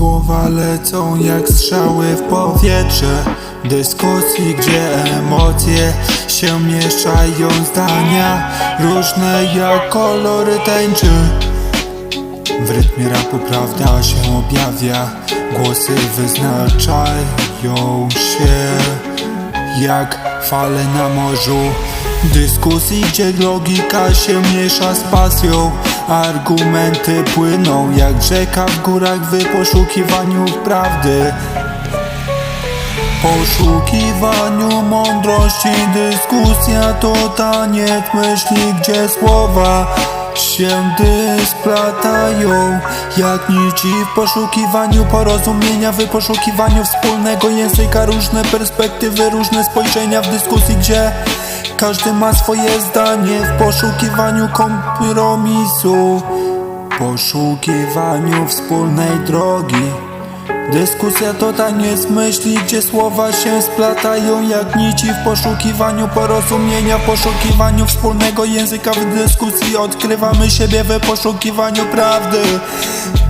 Słowa lecą jak strzały w powietrze. Dyskusji, gdzie emocje się mieszają Zdania różne jak kolory tęczy. W rytmie rapu prawda się objawia Głosy wyznaczają się jak fale na morzu. Dyskusji, gdzie logika się miesza z pasją Argumenty płyną jak rzeka w górach w poszukiwaniu prawdy. Poszukiwaniu mądrości Dyskusja to taniec myśli, gdzie słowa się dysplatają Jak nici w poszukiwaniu porozumienia W poszukiwaniu wspólnego języka Różne perspektywy, różne spojrzenia w dyskusji, gdzie każdy ma swoje zdanie W poszukiwaniu kompromisu poszukiwaniu wspólnej drogi Dyskusja to taniec myśli, gdzie słowa się splatają jak nici w poszukiwaniu porozumienia, w poszukiwaniu wspólnego języka w dyskusji odkrywamy siebie we poszukiwaniu prawdy,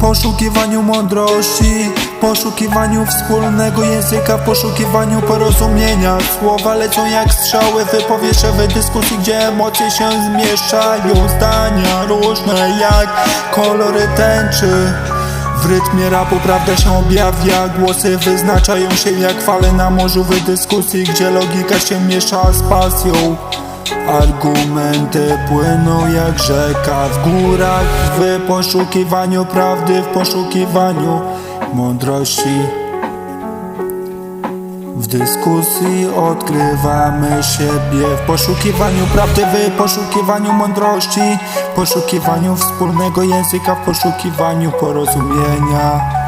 poszukiwaniu mądrości, poszukiwaniu wspólnego języka, w poszukiwaniu porozumienia. Słowa lecą jak strzały w w dyskusji, gdzie emocje się zmieszczają, zdania różne jak kolory tęczy. W rytmie rapu prawda się objawia. Głosy wyznaczają się jak fale na morzu. W dyskusji Gdzie logika się miesza z pasją Argumenty płyną jak rzeka. W górach W poszukiwaniu prawdy, w poszukiwaniu mądrości w dyskusji odkrywamy siebie. W poszukiwaniu prawdy, w poszukiwaniu mądrości. W poszukiwaniu wspólnego języka, w poszukiwaniu porozumienia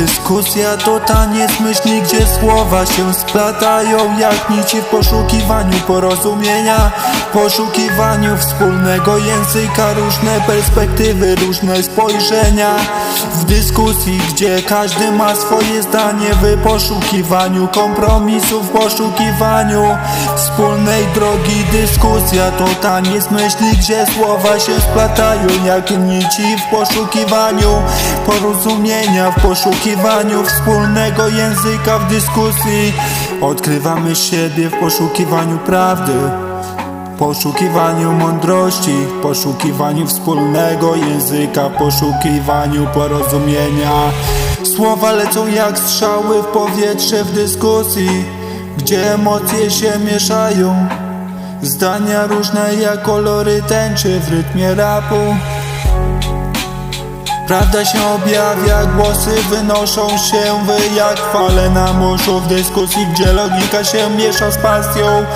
Dyskusja to taniec myśli, gdzie słowa się splatają jak nici w poszukiwaniu porozumienia poszukiwaniu wspólnego języka, różne perspektywy, różne spojrzenia. W dyskusji, gdzie każdy ma swoje zdanie W poszukiwaniu kompromisu, w poszukiwaniu wspólnej drogi. Dyskusja to taniec myśli, gdzie słowa się splatają jak nici w poszukiwaniu porozumienia, w poszukiwaniu wspólnego języka w dyskusji. Odkrywamy siebie w poszukiwaniu prawdy poszukiwaniu mądrości, poszukiwaniu wspólnego języka, poszukiwaniu porozumienia. Słowa lecą jak strzały w powietrze w dyskusji Gdzie emocje się mieszają. Zdania różne jak kolory tęczy w rytmie rapu Prawda się objawia, głosy wynoszą się wy jak fale na morzu w dyskusji, gdzie logika się miesza z pasją.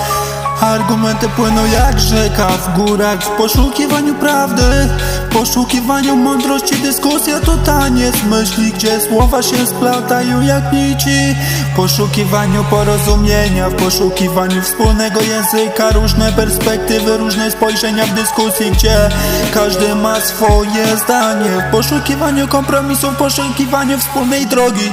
Argumenty płyną jak rzeka w górach w poszukiwaniu prawdy, w poszukiwaniu mądrości. Dyskusja to taniec myśli, gdzie słowa się splatają jak nici. W poszukiwaniu porozumienia, w poszukiwaniu wspólnego języka, różne perspektywy, różne spojrzenia w dyskusji, gdzie każdy ma swoje zdanie. W poszukiwaniu kompromisu, w poszukiwaniu wspólnej drogi.